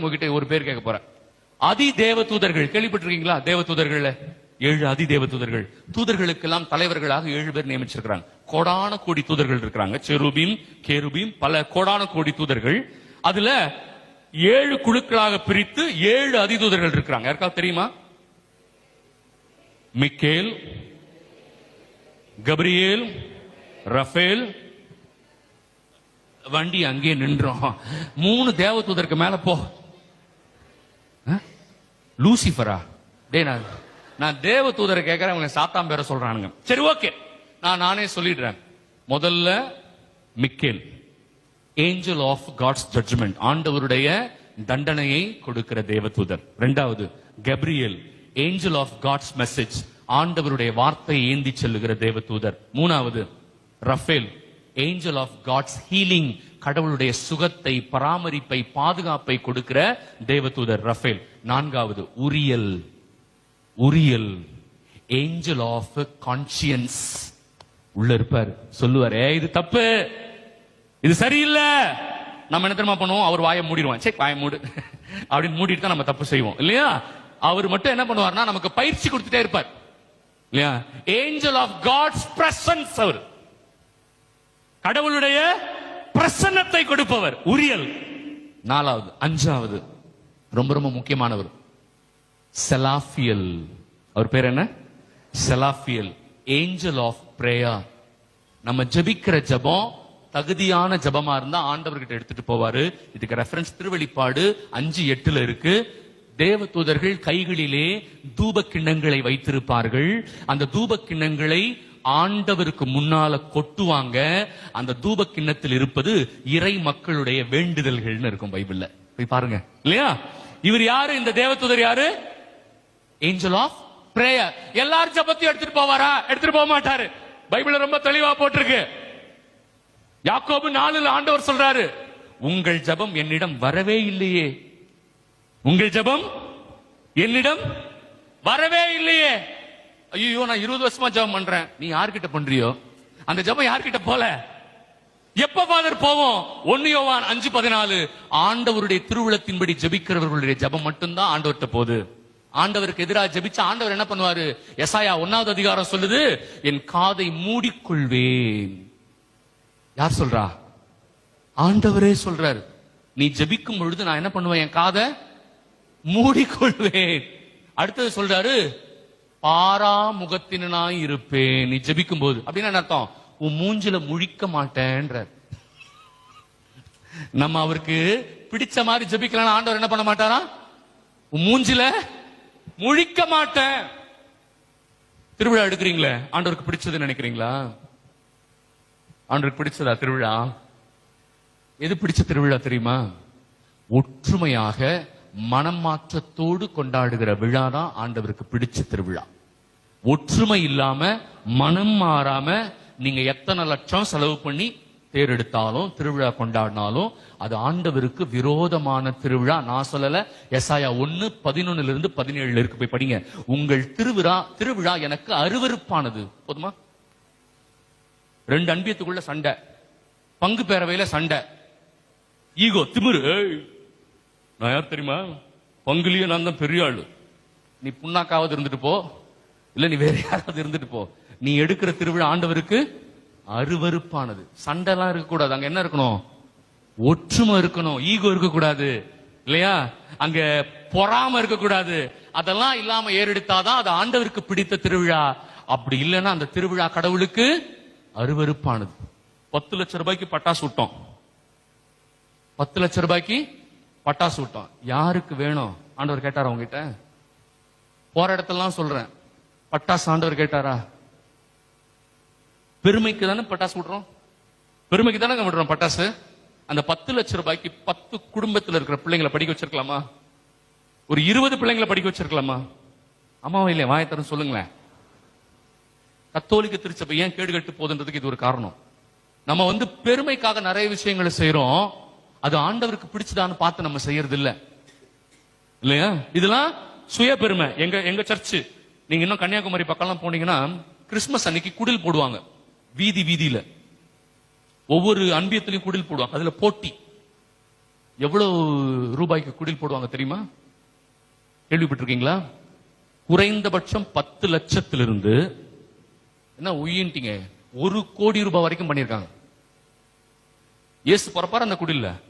உங்ககிட்ட ஒரு பேர் கேட்க போறேன். அதி தேவ தூதர்கள் கேள்விப்பட்டிருக்கீங்களா? தேவ தூதர்கள் ஏழு அதி தேவ தூதர்கள் தூதர்களுக்கெல்லாம் தலைவர்களாக ஏழு பேர் நியமிச்சிருக்கிறாங்க. கோடான கோடி தூதர்கள் இருக்கிறாங்க. செருபீம் கேருபீம் பல கோடான கோடி தூதர்கள். அதுல ஏழு குழுக்களாக பிரித்து ஏழு அதிதூதர்கள் இருக்கிறாங்க. யாருக்காவது தெரியுமா? Michael Gabriel Raphael. வண்டி அங்கே நின்றோம். மூணு தேவதூதருக்கு மேல போ. லூசிஃபரா. டே நான் நான் தேவ தூதரை கேட்கறேன் அவங்க சாத்தாம் பேரை சொல்றானுங்க. சரி ஓகே. நான் நானே சொல்லிடுறேன். முதல்ல Michael angel of God's judgement ஆண்டவருடைய தண்டனையை கொடுக்கிற தேவதூதர். ரெண்டாவது Gabriel angel of God's message ஆண்டவருடைய வார்த்தையை ஏந்தி செல்லுகிற தேவதூதர். மூணாவது Raphael angel of God's healing கடவுளுடைய சுகத்தை பராமரிப்பை பாதுகாப்பை கொடுக்கிற தேவதூதர் ரஃபேல். நான்காவது Uriel. Uriel. Angel of conscience உள்ள இருப்பார். சொல்லுவார் ஏ இது தப்பு. இது சரியில்லை. நம்ம என்ன தெரியுமா பண்ணுவோம்? அவர் வாயை மூடிடுவான். சே வாயை மூடு. அப்படின்னு மூடிட்டு தான் நம்ம தப்பு செய்வோம். இல்லையா? அவர் மட்டும் என்ன பண்ணுவார்னா நமக்கு பயிற்சி கொடுத்துட்டே இருப்பார். இல்லையா? ஏஞ்சல் ஆஃப் காட்ஸ் பிரசன்ஸ் அவர். கடவுளுடைய பிரசன்னத்தை கொடுப்பவர். உரியல். நாலாவது அஞ்சாவது. ரொம்ப ரொம்ப முக்கியமானவர். செலாஃபியல். அவர் பேர் என்ன? செலாஃபியல். ஏஞ்சல் ஆஃப் பிரேயா நம்ம ஜெபிக்கிற ஜெபம் தகுதியான ஜபமா இருந்தா ஆண்டவர்கிட்ட எடுத்துட்டு போவாரு. இதுக்கு ரெஃபரன்ஸ் திருவெளிப்பாடு அஞ்சு எட்டுல இருக்கு. தேவ தூதர்கள் கைகளிலே தூப கிண்ணங்களை வைத்திருப்பார்கள். அந்த தூப கிண்ணங்களை ஆண்டவருக்கு முன்னால கொட்டுவாங்க. அந்த தூப கிண்ணத்தில் இருப்பது இறை மக்களுடைய வேண்டுதல்கள்னு இருக்கும் பைபிள்ல. போய் பாருங்க. இல்லையா? இவர் யாரு? இந்த தேவதூதர் யாரு? ஏஞ்சல் ஆஃப் பிரேயர் எல்லாரும் ஜபத்தையும் எடுத்துட்டு போவாரா? எடுத்துட்டு போக மாட்டாரு. பைபிள் ரொம்ப தெளிவா போட்டிருக்கு. யாக்கோபு நாலுல ஆண்டவர் சொல்றாரு உங்கள் ஜெபம் என்னிடம் வரவே இல்லையே. உங்கள் ஜெபம் என்னிடம் வரவே இல்லையே. ஐயோ நான் இருபது வருஷமா ஜெபம் பண்றேன். நீ யார்கிட்ட பண்றியோ? அந்த ஜெபம் யார்கிட்ட போல? எப்ப ஃபாதர் போவோம்? ஒன்னு யோவான் அஞ்சு பதினாலு. ஆண்டவருடைய திருவிழத்தின்படி ஜெபிக்கிறவர்களுடைய ஜெபம் மட்டும்தான் ஆண்டவர்கிட்ட போகுது. ஆண்டவருக்கு எதிராக ஜெபிச்ச ஆண்டவர் என்ன பண்ணுவாரு? எசாயா ஒன்னாவது அதிகாரம் சொல்லுது என் காதை மூடிக்கொள்வேன். யார் சொல்றா? ஆண்டவரே சொல்றாரு. நீ ஜபிக்கும் பொழுது நான் என்ன பண்ணுவேன்? என் காதை மூடிக்கொள்வேன். அடுத்தது சொல்றாரு பாராமுகத்தினாய் இருப்பேன் நீ ஜபிக்கும் போது அப்படின்னு என்ன அர்த்தம்? உன் மூஞ்சில முழிக்க மாட்டேன்றார். நம்ம அவருக்கு பிடிச்ச மாதிரி ஜெபிக்கலாம் ஆண்டவர் என்ன பண்ண மாட்டாரா? உன் மூஞ்சில முழிக்க மாட்டேன். திருவிழா எடுக்கிறீங்களே? ஆண்டவருக்கு பிடிச்சது நினைக்கிறீங்களா? ஆண்டவருக்கு பிடிச்சதா திருவிழா? எது பிடிச்ச திருவிழா தெரியுமா? ஒற்றுமையாக மனம் மாற்றத்தோடு கொண்டாடுகிற விழா தான் ஆண்டவருக்கு பிடிச்ச திருவிழா. ஒற்றுமை இல்லாம மனம் மாறாம நீங்க எத்தனை லட்சம் செலவு பண்ணி தேர் எடுத்தாலும் திருவிழா கொண்டாடினாலும் அது ஆண்டவருக்கு விரோதமான திருவிழா. நான் சொல்லல. எஸ்ஆயா ஒன்னு பதினொன்னுல இருந்து பதினேழுல இருக்கு. போய் படிங்க. உங்கள் திருவிழா திருவிழா எனக்கு அருவருப்பானது. போதுமா? ரெண்டு அன்பியத்துக்குள்ள சண்டை. பங்கு பேரவையில சண்டை. ஈகோ திமிரு. நான் யார் தெரியுமா? பங்குலயே நான் தான் பெரிய ஆளு. நீ புண்ணாக்காவது இருந்துட்டு போ. இல்ல நீ வேற யாராவது இருந்துட்டு போ. நீ எடுக்கிற திருவிழா ஆண்டவருக்கு அருவருப்பானது. சண்டைலாம் இருக்கக்கூடாது. அங்க என்ன இருக்கணும்? ஒற்றுமை இருக்கணும். ஈகோ இருக்கக்கூடாது. இல்லையா? அங்க பொறாம இருக்கக்கூடாது. அதெல்லாம் இல்லாம ஏறெடுத்தாதான் அது ஆண்டவருக்கு பிடித்த திருவிழா. அப்படி இல்லைன்னா அந்த திருவிழா கடவுளுக்கு அருவருப்பானது. பத்து லட்சம் ரூபாய்க்கு பட்டாசு விட்டோம் பத்து லட்சம் ரூபாய்க்கு பட்டாசு விட்டோம் யாருக்கு வேணும்? ஆண்டவர் கேட்டாரா உங்ககிட்ட? போற இடத்தெல்லாம் சொல்றேன். பட்டாசு ஆண்டவர் கேட்டாரா? பெருமைக்கு தானே பட்டாசு விடுறோம்? பெருமைக்கு தானே விடுறோம் பட்டாசு? அந்த பத்து லட்சம் ரூபாய்க்கு பத்து குடும்பத்தில் இருக்கிற பிள்ளைங்களை படிக்க வச்சிருக்கலாமா? ஒரு இருபது பிள்ளைங்களை படிக்க வச்சிருக்கலாமா? அம்மாவை இல்லையா? வாயத்தரம் சொல்லுங்களேன். கத்தோலிக்க திருச்சபை ஏன் கேடு கட்டு போதுன்றதுக்கு இது ஒரு காரணம். நம்ம வந்து பெருமைக்காக நிறைய விஷயங்களை செய்யறோம் அது ஆண்டவருக்கு பிடிச்சதான்னு பார்த்து நம்ம செய்யறது இல்ல இல்லையா? இதெல்லாம் சுய பெருமை. எங்க எங்க சர்ச்சு நீங்க இன்னும் கன்னியாகுமரி பக்கம்லாம் போனீங்கன்னா கிறிஸ்மஸ் அன்னைக்கு குடில் போடுவாங்க. வீதி வீதியில. ஒவ்வொரு அன்பியத்திலையும் குடில் போடுவாங்க. அதுல போட்டி. எவ்வளவு ரூபாய்க்கு குடில் போடுவாங்க தெரியுமா? கேள்விப்பட்டிருக்கீங்களா? குறைந்தபட்சம் பத்து லட்சத்திலிருந்து என்ன உயின்ட்டீங்க? ஒரு கோடி ரூபாய் வரைக்கும் பண்ணியிருக்காங்க. இயேசு பிறப்பார் அந்த குடில்ல.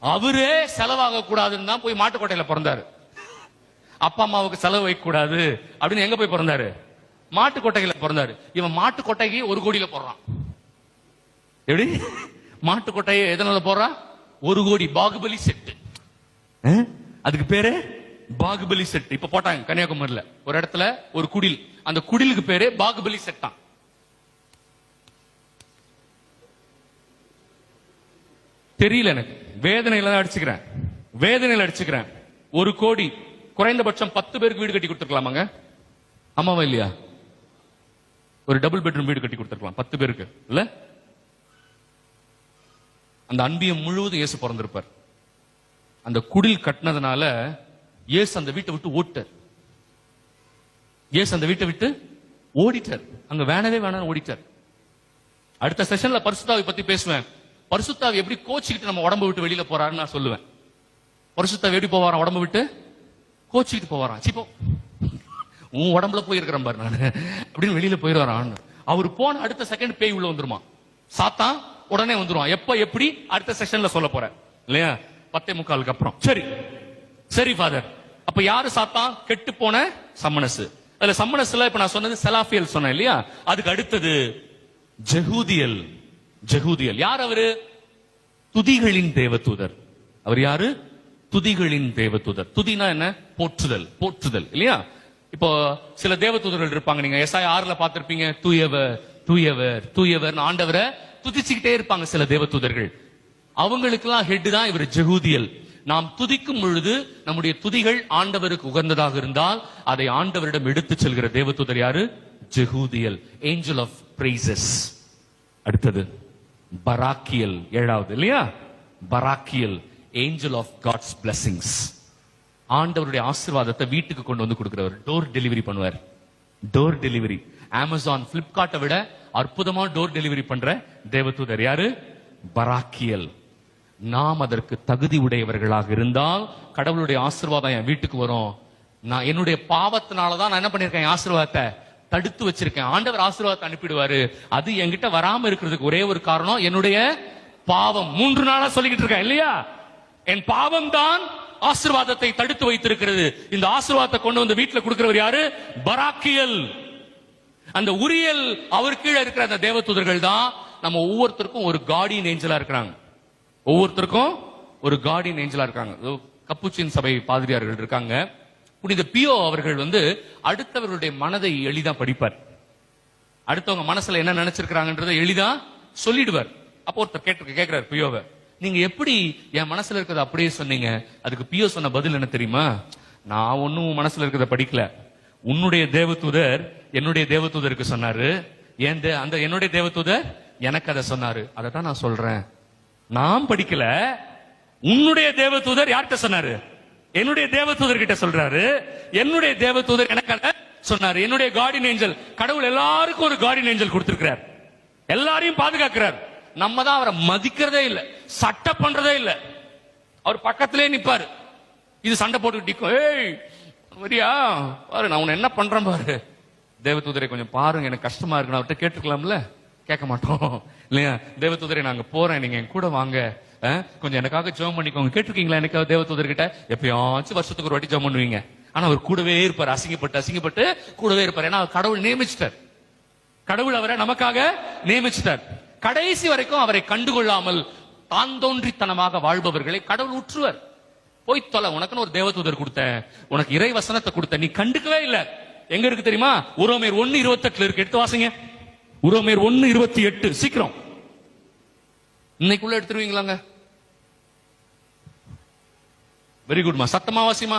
அவரே செலவாக கூடாதுன்னு தான் போய் மாட்டுக்கோட்டையில பிறந்தாரு. அப்பா அம்மாவுக்கு செலவு வைக்க கூடாது அப்படின்னு எங்க போய் பிறந்தாரு? மாட்டுக்கொட்டையில பிறந்தாரு. இவன் மாட்டுக்கொட்டைக்கு ஒரு கோடியில போடுறான். எப்படி? மாட்டுக்கொட்டையை எதனால போடுறான் ஒரு கோடி பாகுபலி செட்டு. அதுக்கு பேரு? பாகுபலி செட் இப்ப போட்டாங்க கன்னியாகுமரியில. ஒரு இடத்துல ஒரு குடில். அந்த குடிலுக்கு பேரு பாகுபலி செட்டான். தெரியல எனக்கு. வேதனையில தான் அடிச்சுக்கிறேன். வேதனையில அடிச்சுக்கிறேன். ஒரு கோடி. குறைந்தபட்சம் பத்து பேருக்கு வீடு கட்டி கொடுத்துருக்கலாமாங்க? ஆமாவா இல்லையா? ஒரு டபுள் பெட்ரூம் வீடு கட்டி கொடுத்துருக்கலாம். பத்து பேருக்கு. இல்ல? அந்த அன்பியம் முழுவதும் இயேசு பிறந்திருப்பார். அந்த குடில் கட்டினதுனால இயேசு அந்த வீட்டை விட்டு ஓட்டார் இயேசு அந்த வீட்டை விட்டு ஓடிட்டார். அங்க வேணவே வேணாம் ஓடிட்டார். அடுத்த செஷன்ல பரிசுத்தாவை பத்தி பேசுவேன். பரிசுத்தாவை எப்படி கோச்சிக்கிட்டு நம்ம உடம்பு விட்டு வெளியில போறாருன்னு நான் சொல்லுவேன். பரிசுத்தாவை எப்படி போவாராம்? உடம்பு விட்டு கோச்சிக்கிட்டு போவாராம். சிப்போ உன் உடம்புல போயிருக்கிறேன் பாரு நான். அப்படின்னு வெளியில போயிடுவாரான் அவர் போன அடுத்த செகண்ட் பேய் உள்ள வந்துருமா? சாத்தான் உடனே வந்துருவான். எப்ப எப்படி? அடுத்த செஷன்ல சொல்ல போறேன் இல்லையா? பத்தே முக்காலுக்கு அப்புறம். சரி. சரி ஃபாதர் அப்ப யாரு சாத்தான்? கெட்டு போன சம்மனசு அதுல சம்மனஸ்ல இப்ப நான் சொன்னது செலாஃபியல் சொன்னேன் இல்லையா? அதுக்கு அடுத்தது ஜெகூதியல் ஜெகூதியல் யார் அவரு? துதிகளின் தேவதூதர். அவர் யாரு? துதிகளின் தேவதூதர். துதினா என்ன? போற்றுதல். போற்றுதல். இல்லையா? இப்போ சில தேவதூதர்கள் இருப்பாங்க. நீங்க எஸ்ஐ ஆறுல பார்த்திருப்பீங்க. தூயவர் தூயவர் தூயவர் ஆண்டவரை துதிச்சுக்கிட்டே இருப்பாங்க சில தேவதூதர்கள். அவங்களுக்கெல்லாம் ஹெட் தான் இவர் ஜெகூதியல். நாம் துதிக்கும் பொழுது நம்முடைய துதிகள் ஆண்டவருக்கு உகந்ததாக இருந்தால் அதை ஆண்டவரிடம் எடுத்துச் செல்கிற தேவதூதர் யாரு? ஜெகூதியல். ஏஞ்சல் ஆஃப் பிரைசஸ் அடுத்தது பராக்கியல். ஏழாவது இல்லையா? Barachiel. Angel of God's blessings ஆண்டவருடைய ஆசிர்வாதத்தை வீட்டுக்கு கொண்டு வந்து கொடுக்கிறவர். டோர் டெலிவரி பண்ணுவார். டோர் டெலிவரி அமேசான் பிளிப்கார்ட்டை விட அற்புதமா டோர் டெலிவரி பண்ற தேவதூதர் யாரு? பராக்கியல். நாம் அதற்கு தகுதி உடையவர்களாக இருந்தால் கடவுளுடைய ஆசீர்வாதம் என் வீட்டுக்கு வரும். நான் என்னுடைய பாவத்தினால தான் நான் என்ன பண்ணிருக்கேன்? என் ஆசீர்வாதத்தை தடுத்து வச்சிருக்கேன். ஆண்டவர் ஆசீர்வாதத்தை அனுப்பிடுவாரு. அது என்கிட்ட வராம இருக்கிறதுக்கு ஒரே ஒரு காரணம் என்னுடைய பாவம். மூன்று நாளா சொல்லிக்கிட்டு இருக்கேன் இல்லையா? என் பாவம் தான் ஆசீர்வாதத்தை தடுத்து வைத்திருக்கிறது. இந்த ஆசிர்வாதத்தை கொண்டு வந்து வீட்டுல கொடுக்கிறவர் யாரு? பராக்கியல். அந்த உரியல் அவர் கீழே இருக்கிற அந்த தேவதூதர்கள் தான் நம்ம ஒவ்வொருத்தருக்கும் ஒரு கார்டியன் ஏஞ்சலா இருக்கிறாங்க. ஒவ்வொருத்தருக்கும் ஒரு கார்டியன் ஏஞ்சலா இருக்காங்க. கப்புச்சின் சபை பாதிரியார்கள் இருக்காங்க. புனித பியோ அவர்கள் வந்து அடுத்தவர்களுடைய மனதை எளிதா படிப்பார். அடுத்தவங்க மனசுல என்ன நினைச்சிருக்கிறாங்கன்றதை எளிதா சொல்லிடுவார். அப்போ ஒருத்தர் கேட்டு கேட்கிறார் பியோவை. நீங்க எப்படி என் மனசுல இருக்கிறத அப்படியே சொன்னீங்க? அதுக்கு பியோ சொன்ன பதில் என்ன தெரியுமா? நான் ஒன்னும் உன் மனசுல இருக்கிறத படிக்கல. உன்னுடைய தேவதூதர் என்னுடைய தேவதூதருக்கு சொன்னாரு. என் அந்த என்னுடைய தேவதூதர் எனக்கு அதை சொன்னாரு. அதை தான் நான் சொல்றேன். நான் படிக்கல. உன்னுடைய தேவதூதர் யார்கிட்ட சொன்னாரு? என்னுடைய தேவதூதர் கிட்ட சொல்றாரு. என்னுடைய தேவதூதர் எனக்கு அதை சொன்னாரு. என்னுடைய கார்டின் ஏஞ்சல் கடவுள் எல்லாருக்கும் ஒரு கார்டின் ஏஞ்சல் கொடுத்திருக்கிறார். எல்லாரையும் பாதுகாக்கிறார். நம்ம தான் அவரை மதிக்கிறதே இல்லை. சட்டை பண்றதே இல்லை. அவர் பக்கத்திலே நிப்பாரு. இது சண்டை போட்டு ஏய் வரியா? பாரு நான் உன்னை என்ன பண்றேன் பாரு. தேவதூதரை கொஞ்சம் பாருங்க எனக்கு கஷ்டமா இருக்கு. நான் அவர்கிட்ட கேட்டுக்கலாம்ல கேட்க மாட்டோம். இல்லையா? தேவதூதரை நாங்க போறேன். நீங்க என் கூட வாங்க. கொஞ்சம் எனக்காக ஜோம் பண்ணிக்கோங்க. கேட்டிருக்கீங்களா எனக்கு தேவதூதர் கிட்ட எப்பயாச்சும் வருஷத்துக்கு ஒரு வாட்டி ஜோம் பண்ணுவீங்க. ஆனா அவர் கூடவே இருப்பார். அசிங்கப்பட்டு அசிங்கப்பட்டு கூடவே இருப்பார். ஏன்னா கடவுள் நியமிச்சிட்டார். கடவுள் அவரை நமக்காக நியமிச்சிட்டார். கடைசி வரைக்கும் அவரை கண்டுகொள்ளாமல் தான் தோன்றித்தனமாக வாழ்பவர்களை கடவுள் உற்றுவர். போய் தொலை உனக்குன்னு ஒரு தேவதூதர் கொடுத்தேன் உனக்கு இறை வசனத்தை கொடுத்த நீ கண்டுக்கவே இல்ல. எங்க இருக்கு தெரியுமா? உரோமேர் ஒன்னு இருபத்தெட்டுல இருக்கு. எடுத்து வாசிங்க. உரோமேர் ஒன்னு இருபத்தி எட்டு. சீக்கிரம். இன்னைக்குள்ள எடுத்துருவீங்களாங்க? வெரி குட்மா சத்தமா வாசிமா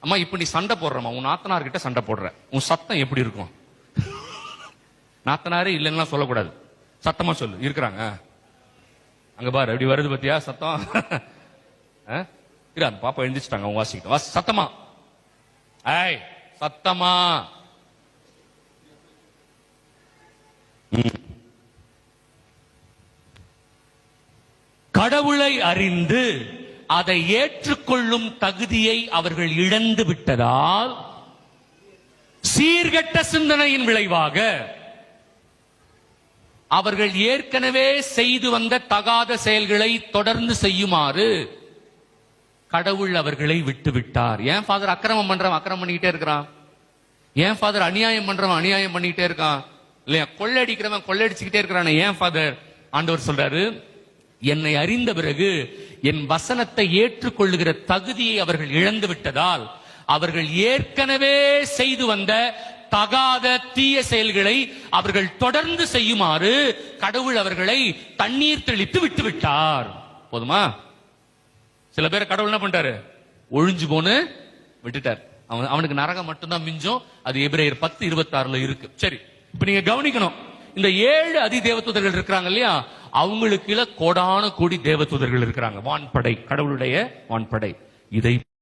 அம்மா இப்ப நீ சண்டை போடுறமா உன் நாத்தனார்கிட்ட சண்டை போடுற. உன் சத்தம் எப்படி இருக்கும்? நாத்தனாரு இல்லைன்னா சொல்லக்கூடாது. சத்தமா சொல்லு. இருக்கிறாங்க. அங்க பாரு எப்படி வருது பத்தியா? சத்தம். இரு அந்த பாப்பா எழுந்திரிச்சிட்டாங்க அவங்க வாசிக்கிட்ட. வாசி சத்தமா. ஐய் சத்தமா. கடவுளை அறிந்து அதை ஏற்றுக்கொள்ளும் தகுதியை அவர்கள் இழந்து விட்டதால் சீர்கெட்ட சிந்தனையின் விளைவாக அவர்கள் ஏற்கனவே செய்து வந்த தகாத செயல்களை தொடர்ந்து செய்யுமாறு கடவுள் அவர்களை விட்டு விட்டார் ஏன் ஃபாதர் அக்கிரமம் பண்றவன் அக்கிரமம் பண்ணிக்கிட்டே இருக்கிறான்? ஏன் ஃபாதர் அநியாயம் பண்றவன் அநியாயம் பண்ணிக்கிட்டே இருக்கான்? இல்லையா கொள்ளடிக்கிறவன் கொள்ளடிச்சுக்கிட்டே இருக்கிறான். ஏன் ஃபாதர் ஆண்டவர் சொல்றாரு என்னை அறிந்த பிறகு என் வசனத்தை ஏற்றுக்கொள்ளுகிற தகுதியை அவர்கள் இழந்து விட்டதால் அவர்கள் ஏற்கனவே செய்து வந்த தகாத தீய செயல்களை அவர்கள் தொடர்ந்து செய்யுமாறு கடவுள் அவர்களை தண்ணீர் தெளித்து விட்டு விட்டார் போதுமா? சில பேர் கடவுள் என்ன பண்ணிட்டாரு? ஒழிஞ்சு போன்னு விட்டுட்டார். அவன் அவனுக்கு நரகம் மட்டும்தான் மிஞ்சும். அது எபிரேயர் பத்து இருபத்தி ஆறுல இருக்கு. சரி இப்ப நீங்க கவனிக்கணும். இந்த ஏழு அதி தேவதூதர்கள் இருக்கிறாங்க இல்லையா? அவங்களுக்கு கோடான கோடி தேவதூதர்கள் இருக்கிறாங்க. வான்படை கடவுளுடைய வான்படை. இதை